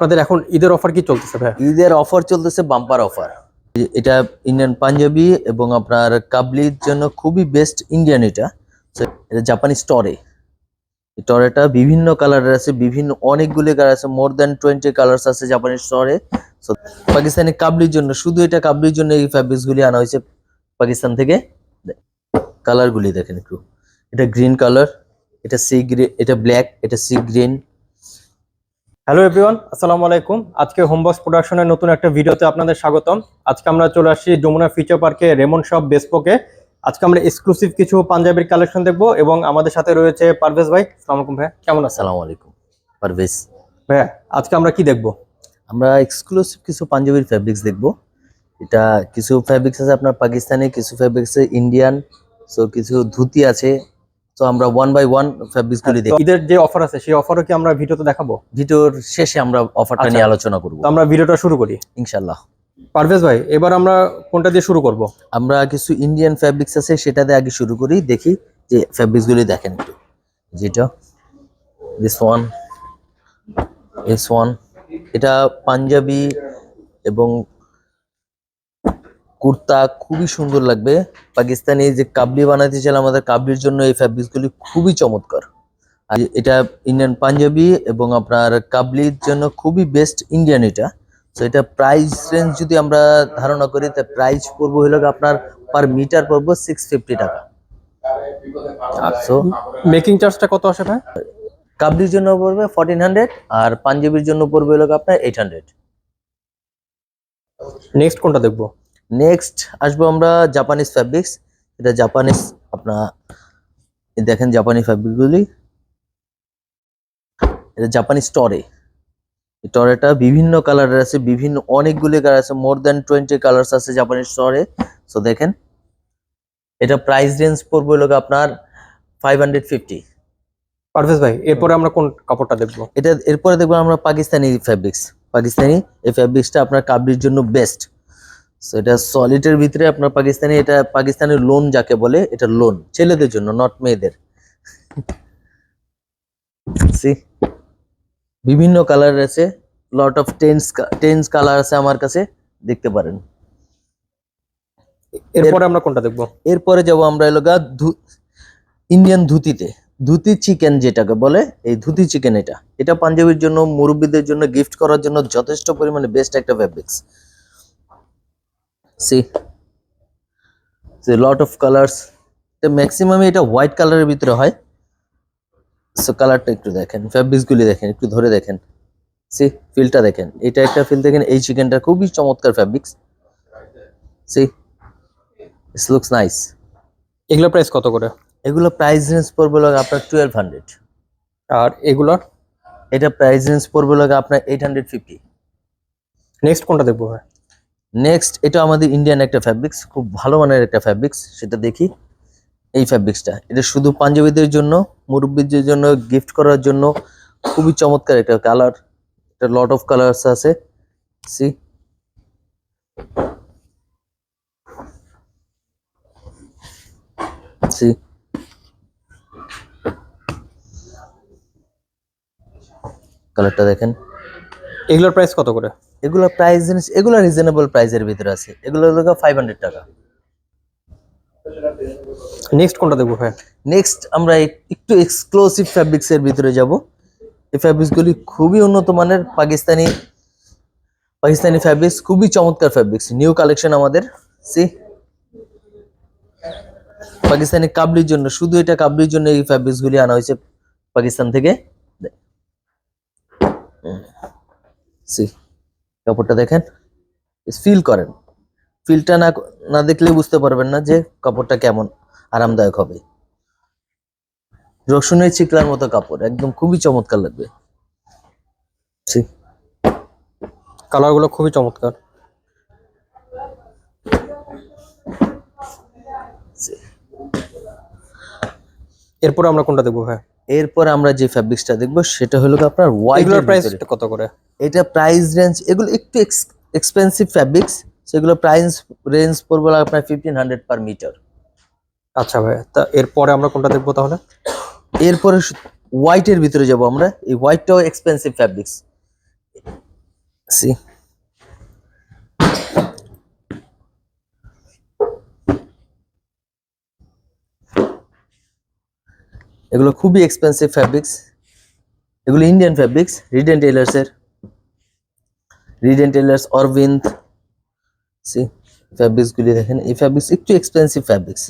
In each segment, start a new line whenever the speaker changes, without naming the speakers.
আপনাদের এখন ঈদের অফার কি চলতেছে ভাই
ঈদের অফার চলতেছে বাম্পার অফার এটা ইন্ডিয়ান পাঞ্জাবি এবং আপনার কাবলির জন্য খুবই বেস্ট ইন্ডিয়ান এটা। জাপানি স্টরে টরেটা বিভিন্ন কালারের আছে, বিভিন্ন অনেকগুলি কালার আছে মোর দ্যান টোয়েন্টি কালার্স আছে জাপানি স্টরে সো পাকিস্তানি কাবলির জন্য, শুধু এটা কাবলির জন্য এই ফ্যাব্রিক্স গুলি আনা হয়েছে পাকিস্তান থেকে। কালার গুলি দেখেন একটু। এটা গ্রিন কালার এটা সি গ্রিন এটা ব্ল্যাক এটা সি গ্রিন
হ্যালো এভরিওয়ান আসসালামু আলাইকুম আজকে হোমবক্স প্রোডাকশনের নতুন একটা ভিডিওতে আপনাদের স্বাগতম। আজকে আমরা চলে আসছি যমুনা ফিচার পার্কে রেমন শপ বেসপোকে আজকে আমরা এক্সক্লুসিভ কিছু পাঞ্জাবির কালেকশন দেখব এবং আমাদের সাথে রয়েছে পারভেজ ভাই। আসসালামু আলাইকুম ভাই কেমন
আসসালামু আলাইকুম। পারভেজ
ভাইয়া আজকে আমরা কি দেখব?
আমরা এক্সক্লুসিভ কিছু পাঞ্জাবির ফ্যাব্রিক্স দেখব। এটা কিছু ফ্যাব্রিক্স আছে আপনার পাকিস্তানি কিছু ফ্যাব্রিক্স ইন্ডিয়ান সো কিছু ধুতি আছে। তো আমরা ওয়ান বাই ওয়ান ফ্যাব্রিক্স গুলি দেখি।
ঈদের যে অফার আছে সেই অফারও কি আমরা ভিডিওতে দেখাবো?
ভিডিওর শেষে আমরা অফারটা
আচ্ছা।
নিয়ে আলোচনা করব।
তো আমরা ভিডিওটা শুরু করি।
ইনশাল্লাহ
পারভেজ ভাই এবার আমরা কোনটা দিয়ে শুরু করব?
আমরা কিছু ইন্ডিয়ান ফ্যাব্রিক্স আছে সেটাতে আগে শুরু করি দেখি যে ফ্যাব্রিক্স গুলি দেখেন একটু। যেটা দিস ওয়ান এস ওয়ান এটা পাঞ্জাবি এবং কুর্তা খুবই সুন্দর লাগবে। পাকিস্তানি যে কাবলি বানাতে চাইলে আমাদের কাবলির জন্য এই ফ্যাব্রিক্স গুলি খুবই চমৎকার। আর এটা ইন্ডিয়ান পাঞ্জাবি এবং আপনার কাবলির জন্য খুবই বেস্ট ইন্ডিয়ান এটা। তো এটা প্রাইস রেঞ্জ যদি আমরা ধারণা করি তা প্রাইস পড়ব হলো আপনার পার মিটার পড়ব সিক্স ফিফটি টাকা। সো
মেকিং চার্জটা কত আসে ভাই?
কাবলির জন্য পড়বে ফোরটিন হান্ড্রেড আর পাঞ্জাবির জন্য পড়বে হলো আপনার এইট হান্ড্রেড
নেক্সট কোনটা দেখব?
নেক্সট আসব আমরা জাপানিজ ফ্যাব্রিক্স এটা জাপানিজ আপনার দেখেন জাপানি ফ্যাব্রিকগুলি এটা জাপানি স্টরে টরেটা বিভিন্ন কালারের আছে বিভিন্ন অনেকগুলি কালার আছে মোর দ্যান টোয়েন্টি কালার্স আছে জাপানি স্টরে সো দেখেন এটা প্রাইস রেঞ্জ পড়বে গিয়ে আপনার ফাইভ হান্ড্রেড ফিফটি
পারভেজ ভাই এরপরে আমরা কোন কাপড়টা দেখব?
এটা এরপরে দেখব আমরা পাকিস্তানি ফ্যাব্রিক্স পাকিস্তানি এই ফ্যাব্রিক্সটা আপনার কাবলির জন্য বেস্ট সো এটা সলিডের ভিতরে আপনার পাকিস্তানি এটা পাকিস্তানের লোন যাকে বলে এটা লোন ছেলেদের জন্য নট মেয়েদের। See? বিভিন্ন কালার আছে lot of tens tens colour আছে আমার কাছে দেখতে পারেন।
এরপরে আমরা কোনটা দেখব?
এরপরে যাব আমরা এলো গা ইন্ডিয়ান ধুতিতে। ধুতি চিকেন যেটাকে বলে এই ধুতি চিকেন এটা। এটা পাঞ্জাবির জন্য মুরব্বীদের জন্য গিফট করার জন্য যথেষ্ট পরিমাণে বেস্ট একটা fabrics see lot of colours maximum এটা হোয়াইট কালারের ভিতরে হয়। সো কালারটা একটু দেখেন। ফ্যাব্রিক্স গুলি দেখেন একটু ধরে দেখেন। সি ফিলটা দেখেন। এটা একটা ফিল দেখেন। এই চিকেনটা খুবই চমৎকার fabrics see it's looks nice
এগুলো প্রাইস কত করে?
এগুলো প্রাইস রেঞ্জ পড়বে লাগে আপনার টুয়েলভ হান্ড্রেড
আর এগুলোর
এটা প্রাইস রেঞ্জ পড়বে লাগে আপনার এইট হান্ড্রেড ফিফটি
নেক্সট কোনটা দেখব ভাই?
নেক্সট এটা আমাদের ইন্ডিয়ান একটা ফ্যাব্রিক্স খুব ভালো মানের একটা ফ্যাব্রিক্স সেটা দেখি। এই ফ্যাব্রিক্সটা এটা শুধু পাঞ্জাবিদের জন্য, মুরব্বীদের জন্য গিফট করার জন্য, খুবই চমৎকার একটা কালার এটা লট অফ কালার্স আছে। সি সি কালারটা দেখেন।
এগুলোর প্রাইস কত করে?
এগুলো প্রাইস জিনিস এগুলো রিজনেবল প্রাইসের ভিতরে আছে। এগুলো হলো ফাইভ হান্ড্রেড টাকা।
নেক্সট কোনটা দেখব ভাই?
নেক্সট আমরা একটু এক্সক্লুসিভ ফ্যাব্রিক্স এর ভিতরে যাব। এই ফ্যাব্রিক্স গুলি খুবই উন্নত মানের পাকিস্তানি পাকিস্তানি ফ্যাব্রিক্স খুবই চমৎকার ফ্যাব্রিক্স নিউ কালেকশন আমাদের। সি পাকিস্তানি কাবলির জন্য শুধু এটা কাবলির জন্য এই ফ্যাব্রিক্স গুলি আনা হয়েছে পাকিস্তান থেকে। সি কাপড়টা দেখেন ফিল করেন। ফিলটা না না দেখলে বুঝতে পারবেন না যে কাপড়টা কেমন আরামদায়ক হবে। রসুনের চিকলার মতো কাপড় একদম খুবই চমৎকার লাগবে?
কালারগুলো খুবই চমৎকার? এরপরে আমরা কোনটা দেখব ভাই?
এরপর আমরা যে ফ্যাব্রিক্সটা দেখব সেটা হলো আপনার হোয়াইট
প্রাইস কত করে?
এটা প্রাইস রেঞ্জ এগুলো একটু এক্সপেন্সিভ ফ্যাব্রিক্স সেগুলো প্রাইস রেঞ্জ পড়বে আপনার ফিফটিন হান্ড্রেড পার মিটার
আচ্ছা ভাই তা এরপরে আমরা কোনটা দেখব তাহলে?
এরপরে হোয়াইটের ভিতরে যাব আমরা। এই হোয়াইটটাও এক্সপেন্সিভ ফ্যাব্রিক্স সি এগুলো খুবই এক্সপেন্সিভ ফ্যাব্রিক্স এগুলো ইন্ডিয়ান ফ্যাব্রিক্স রিডেন টেলার্স এর রিডেন টেলার্স অরবিন্দ সি ফ্যাব্রিক্স গুলি দেখেন এই ফ্যাব্রিক্স একটু এক্সপেন্সিভ ফ্যাব্রিক্স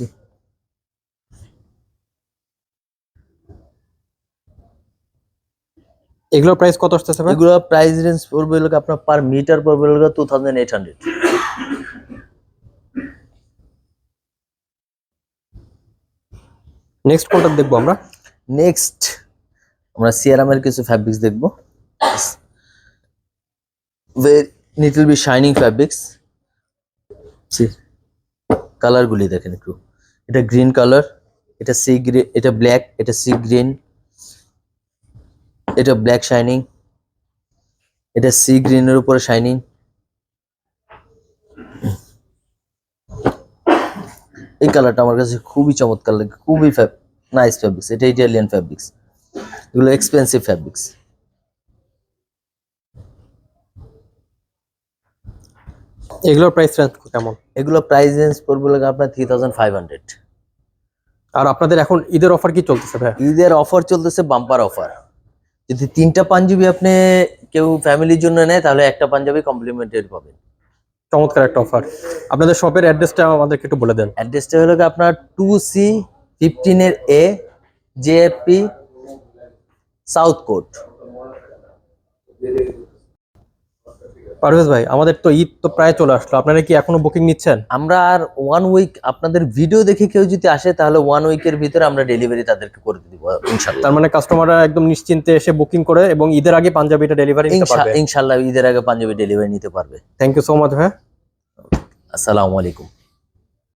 এগুলোর প্রাইস কত আসতেছে
এগুলো প্রাইস রেঞ্জ পড়বে আপনার পার মিটার পড়বে two thousand eight hundred
next কোনটা দেখব আমরা?
নেক্সট আমরা সিয়ারামের কিছু ফ্যাব্রিক্স দেখব। লিটল বি শাইনিং ফ্যাব্রিক্স কালারগুলি দেখেন একটু। এটা গ্রিন কালার এটা সি গ্রিন এটা ব্ল্যাক এটা সি গ্রিন এটা ব্ল্যাক শাইনিং এটা সি গ্রিনের উপরে শাইনিং এই কালারটা আমার কাছে খুবই চমৎকার লাগে খুবই নাইস ফ্যাব্রিক্স এটা ইটালিয়ান ফ্যাব্রিক্স এগুলো এক্সপেন্সিভ ফ্যাব্রিক্স
এগুলোর প্রাইস রেঞ্জ কেমন?
এগুলো প্রাইস রেঞ্জ পড়বে লাগে আপনার থ্রি থাউজেন্ড ফাইভ হান্ড্রেড
আর আপনাদের এখন ঈদের অফার কি চলতেছে ভাই
ঈদের অফার চলতেছে বাম্পার অফার যদি তিনটা পাঞ্জাবি আপনি কেউ ফ্যামিলির জন্য নেয় তাহলে একটা পাঞ্জাবি কমপ্লিমেন্টারি পাবেন।
চমৎকার একটা অফার আপনাদের শপের অ্যাড্রেসটা আমাদেরকে একটু বলে দেন।
অ্যাড্রেসটা হলো আপনার two C ফিফটিনের A JFP south court
Parvez ভাই আমাদের তো ঈদ তো প্রায় চলে আসলো। আপনারা কি এখনও বুকিং নিচ্ছেন?
আমরা আর ওয়ান উইক আপনাদের ভিডিও দেখে কেউ যদি আসে তাহলে ওয়ান উইকের ভিতরে আমরা ডেলিভারি তাদেরকে করে দিব ইনশাল্লাহ
তার মানে কাস্টমাররা একদম নিশ্চিন্তে এসে বুকিং করে এবং ঈদের আগে পাঞ্জাবিটা ডেলিভারি নিতে পারবে।
ইনশাল্লাহ ঈদের আগে পাঞ্জাবি ডেলিভারি নিতে পারবে।
থ্যাংক ইউ সো মাচ ভাই।
আসসালামু আলাইকুম।